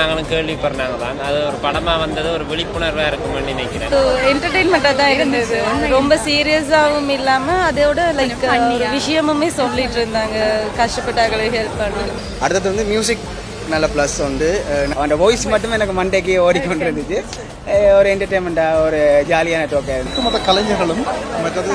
நாங்களும் கேள்விப்படுறாங்க தான் அது ஒரு படமாக வந்தது ஒரு விழிப்புணர்வாக இருக்கும்னு நினைக்கிறேன். என்டர்டெயின்மெண்ட்டாக தான் இருந்தது. ரொம்ப சீரியஸாகவும் இல்லாமல் அதோட லைக் விஷயமுமே சொல்லிட்டு இருந்தாங்க. கஷ்டப்பட்டாங்களுக்கு ஹெல்ப் பண்ணணும் அடுத்தது வந்து மியூசிக் நல்ல ப்ளஸ் வந்து அஹ், அந்த வாய்ஸ் மட்டும் எனக்கு மண்டைக்கு ஓடிக்கொண்டு இருந்துச்சு ஒரு என்டர்டெயின்மெண்ட்டாக ஒரு ஜாலியான டோக்காக இருந்துச்சு மற்ற கலைஞர்களும் மற்றது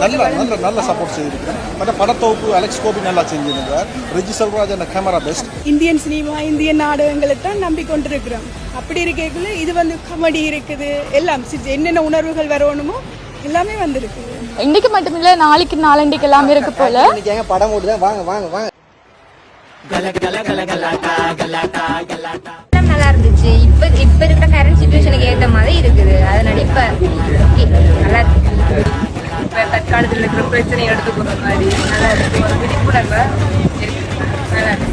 நல்ல நல்ல நல்ல சப்போர்ட் செய்திருக்கிறேன் மற்ற படத்தொகுப்பு அலெக்ஸ் கோபி நல்லா செஞ்சிருந்தார். ரிஜி செல்வராஜ் அந்த கேமரா பெஸ்ட் இந்தியன் சினிமா இந்திய நாடகங்களை தான் நம்பிக்கொண்டிருக்கிறோம். அப்படி இருக்கக்குள்ள இது வந்து காமெடி இருக்குது. எல்லாம் என்னென்ன உணர்வுகள் வரணுமோ எல்லாமே வந்திருக்கு. இன்னைக்கு மட்டுமில்ல நாளைக்கு நாளண்டிக்கு எல்லாமே இருக்கு போல. இன்னைக்கு படம் ஓடுதான் வாங்க வாங்க வாங்க. நல்லா இருந்துச்சு. இப்ப இப்ப இருக்கிற கரண்ட் சுச்சுவேஷனுக்கு ஏத்த மாதிரி இருக்குது அதனால இப்ப okay, நல்லா இருக்கு தற்காலத்தில் இருக்கிற பிரச்சனையை எடுத்து போகிற மாதிரி நல்லா இருக்கு ஒரு விழிப்புணர்வு இருக்கு நல்லா இருக்கு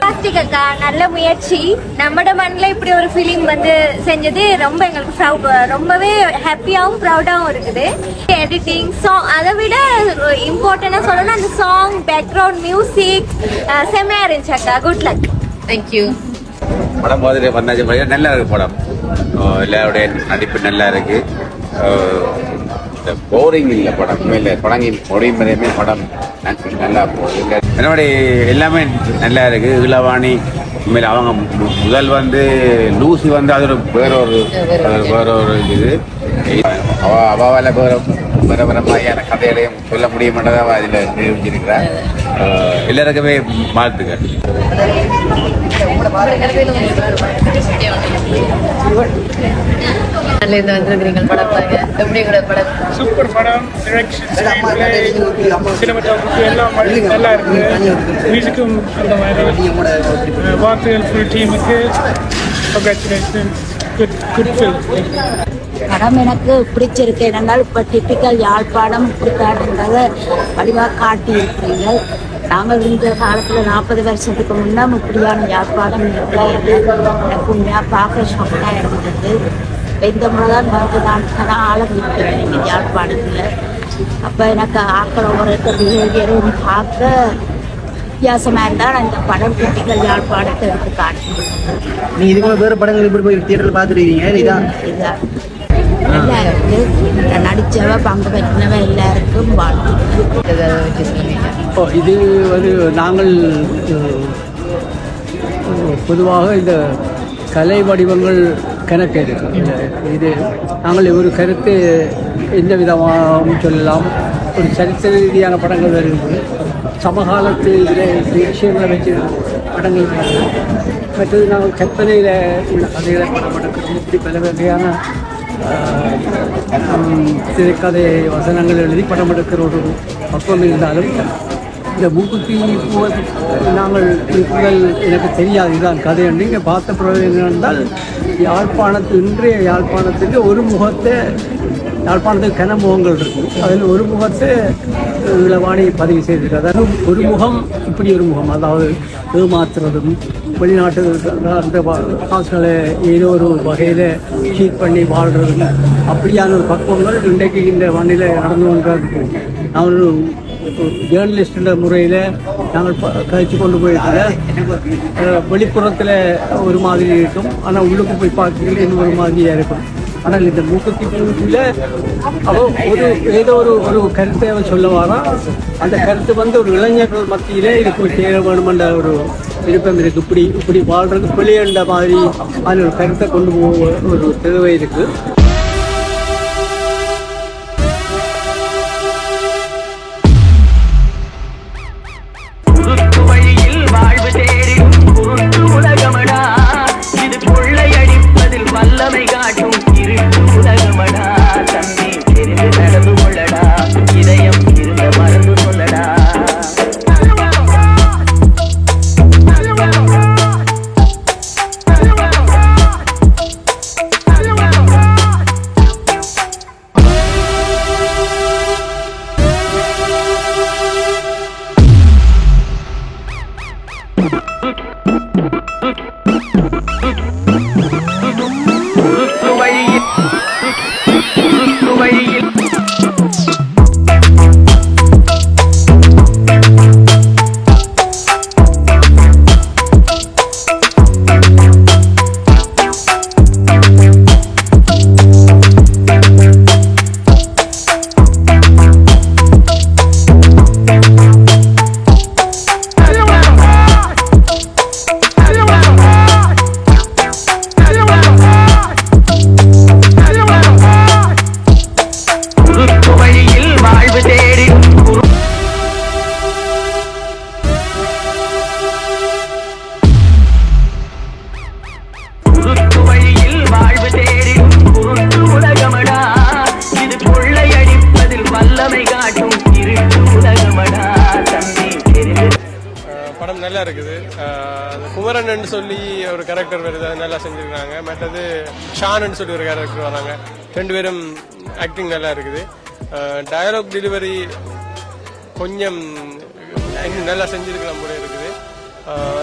பிளாஸ்டிக் அக்கா நல்ல முயற்சி. நம்மட மண்ணில் இப்படி ஒரு ஃபிலிம் வந்து செஞ்சது ரொம்ப எங்களுக்கு ரொம்பவே ஹாப்பியாகவும் ப்ரௌடாகவும் இருக்குது. எடிட்டிங் சாங் அதை விட இம்பார்ட்டண்டாக சொல்லணும்னா அந்த சாங் பேக்ரவுண்ட் மியூசிக் செம்மையாக இருந்துச்சு அக்கா. குட் லக் தேங்க்யூ படம் மாதிரி பையன் நல்லா இருக்கு படம். எல்லாருடைய நடிப்பு நல்லா இருக்கு. போரிங் இல்லை படம். இல்லை தொடங்கி முடியும் வரையுமே படம் நல்லா போகுது. என்னோட எல்லாமே நல்லா இருக்கு. இளவாணி உண்மையில் அவங்க முதல் வந்து லூசி வந்து அது ஒரு வேற ஒரு வேற ஒரு இது. அவாவால் மாதிரியான கதைகளையும் சொல்ல முடியுமென்றதை அவ அதில் நிரூபிச்சிருக்கிறார் எல்லாருக்குமே வாழ்த்துக்கள். சூப்பர் படம் டிரெக்ஷன் சினிமாட்டோகிராஃபி எல்லாம் நல்லா இருக்கு. மியூசிக்கும் அந்த மாதிரி. அஹ் வாழ்த்துகள் ஃபுல் டீமுக்கு கங்க்ராச்சுலேஷன் குட் குட் ஃபில் படம் எனக்கு பிடிச்சிருக்கு. என்னென்னால் இப்போ டிப்பிக்கல் யாழ்ப்பாணம் இப்படித்தான்றதை வடிவாக காட்டியிருக்கிறீங்க நாங்கள் இந்த காலத்தில் நாற்பது வருஷத்துக்கு முன்னே இப்படியான யாழ்ப்பாணம் எனக்கு உண்மையாக பார்க்க ஷாக்காக இருந்தது. இந்த முறை தான் வந்து நான் தான் ஆழம் இருக்கிறேன் இங்கே யாழ்ப்பாணத்தில். அப்போ எனக்கு ஆக்கிற ஒரு பிஹேவியரும் பார்க்க வித்தியாசமாக இருந்தால் அந்த படம் டிப்பிக்கல் யாழ்ப்பாணத்தை எடுத்து காட்டினேன் நீ இதுக்கு வேறு படங்கள் இப்படி போய் தியேட்டரில் பார்த்துருக்கீங்க இதான் இதுதான் நல்லா இருக்கு நடிச்சவ பங்கு பெற்றினவ எல்லாருக்கும் வாழ்த்து இது ஒரு நாங்கள் பொதுவாக இந்த கலை வடிவங்கள் கணக்கு இருக்கு இது நாங்கள் ஒரு கருத்து எந்த விதமாகவும் சொல்லலாம். ஒரு சரித்திர ரீதியான படங்கள் வருகிறது சமகாலத்து இதில் விஷயங்களை வச்சு படங்கள் மற்றது நாங்கள் கற்பனையில் உள்ள கதைகளை படம் எடுக்கிறது இப்படி பல வகையான திரைக்கதை வசனங்கள் எழுதி படம் எடுக்கிற ஒரு பக்குவம் இருந்தாலும் இந்த மூக்குத்தி போவது நாங்கள் இருக்குதல் எனக்கு தெரியாது இதுதான் கதை. நீங்கள் பார்த்த பிறகு என்னென்றால் யாழ்ப்பாணத்து இன்றைய யாழ்ப்பாணத்துக்கு ஒரு முகத்தை யாழ்ப்பாணத்துக்கு கன முகங்கள் இருக்கு. அதில் ஒரு முகத்தை இளவாணி பதிவு செய்திருக்கிறது அதாவது ஒரு முகம் இப்படி ஒரு முகம் அதாவது ஏமாத்துறதும் வெளிநாட்டு அந்த காசுகளை ஏதோ ஒரு வகையில் ஷீட் பண்ணி வாழ்றதும் அப்படியான ஒரு பக்குவங்கள் இன்றைக்கு இந்த மண்ணில் நடந்து கொண்டிருக்கு நான் ஒரு ஜேர்னலிஸ்ட் முறையில் நாங்கள் கழிச்சு கொண்டு போயிருக்கோம் வெளிப்புறத்தில் ஒரு மாதிரி இருக்கும். ஆனால் உள்ளுக்கு போய் பார்க்கறது இன்னும் ஒரு மாதிரியாக இருக்கும். ஆனால் இந்த மூக்குத்தி பூவில் அவ ஒரு ஏதோ ஒரு ஒரு கருத்தை அவன் சொல்ல அந்த கருத்து வந்து ஒரு இளைஞர்கள் மத்தியிலே இது போய் சேர வேணுமென்ற ஒரு விருப்பம் இருக்குது இப்படி இப்படி வாழ்றதுக்கு பிள்ளைன்ற மாதிரி அதில் ஒரு கருத்தை கொண்டு போக ஒரு தேவை இருக்குது நல்லா இருக்குது. குமரன்னு சொல்லி ஒரு கேரக்டர் வருது அது நல்லா செஞ்சுருக்காங்க. மற்றது ஷான்னு சொல்லி ஒரு கேரக்டர் வராங்க. ரெண்டு பேரும் ஆக்டிங் நல்லா இருக்குது. டயலாக் டெலிவரி கொஞ்சம் இன்னும் நல்லா செஞ்சுருக்கலாம் போல இருக்குது.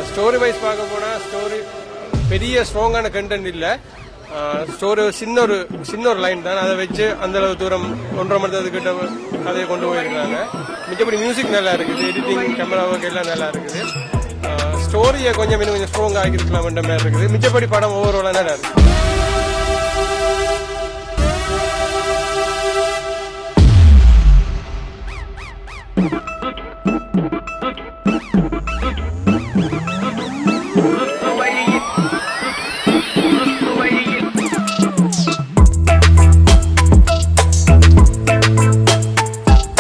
ஸ்டோரி வைஸ் பார்க்க போனால் ஸ்டோரி பெரிய ஸ்ட்ராங்கான கண்டென்ட் இல்லை. ஸ்டோரி சின்ன ஒரு சின்ன ஒரு லைன் தான். அதை வச்சு அந்த அளவு தூரம் ஒன்றரை மணி நேரத்துக்கிட்ட அதை கொண்டு போயிருக்காங்க. மிச்சப்படி மியூசிக் நல்லா இருக்குது. எடிட்டிங் கேமரா ஒர்க் எல்லாம் நல்லா இருக்குது. ஸ்டோரியை கொஞ்சம் இன்னும் கொஞ்சம் ஸ்ட்ராங் ஆகிருக்கலாம்ன்ற மாதிரி இருக்குது மிச்சப்படி படம் ஓவராலாக நல்லா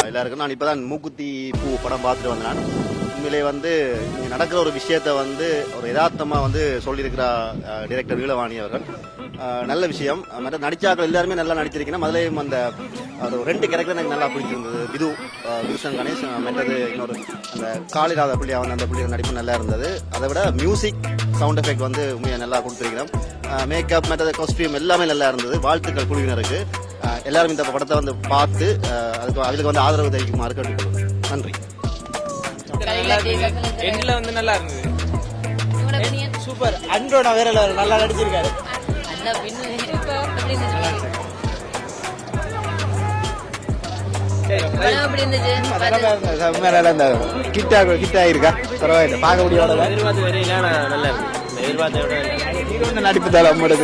எல்லாருக்கும் நான் இப்பதான் மூக்குத்தி பூ படம் பார்த்துட்டு வந்தேன் நான். உண்மையிலே வந்து இங்கே நடக்கிற ஒரு விஷயத்த வந்து ஒரு யதார்த்தமாக வந்து சொல்லியிருக்கிறார் டைரக்டர் வீலவாணி அவர்கள். நல்ல விஷயம். மற்ற நடிச்சாக்கள் எல்லாருமே நல்லா நடிச்சிருக்கணும் அதுலேயும் அந்த அது ரெண்டு கேரக்டர் எனக்கு நல்லா பிடிச்சிருந்தது. விது அஹ், விதுஷன் கணேஷ் மற்றது இன்னொரு அந்த காளிராத பிள்ளை அவன் அந்த பிள்ளையோட நடிப்பு நல்லா இருந்தது. அதை விட மியூசிக் சவுண்ட் எஃபெக்ட் வந்து உண்மையாக நல்லா கொடுத்துருக்கிறோம் மேக்கப் மற்றது காஸ்டியூம் எல்லாமே நல்லா இருந்தது. வாழ்த்துக்கள் குழுவினருக்கு. எல்லாரும் இந்த படத்தை வந்து பார்த்து அதுக்கு அதுக்கு வந்து ஆதரவு தெரிவிக்குமாறு கேட்டுக்கொள்கிறேன். நன்றி. எண்டில் வந்து நல்லா இருந்தது சூப்பர் அன்றோட வேற level, நல்லா நடிச்சிருக்காரு கிட்டா கிட்டா இருக்கா பரவாயில்ல பார்க்க முடியாத நல்லா இருக்கு நடிப்பு தலை பார்த்து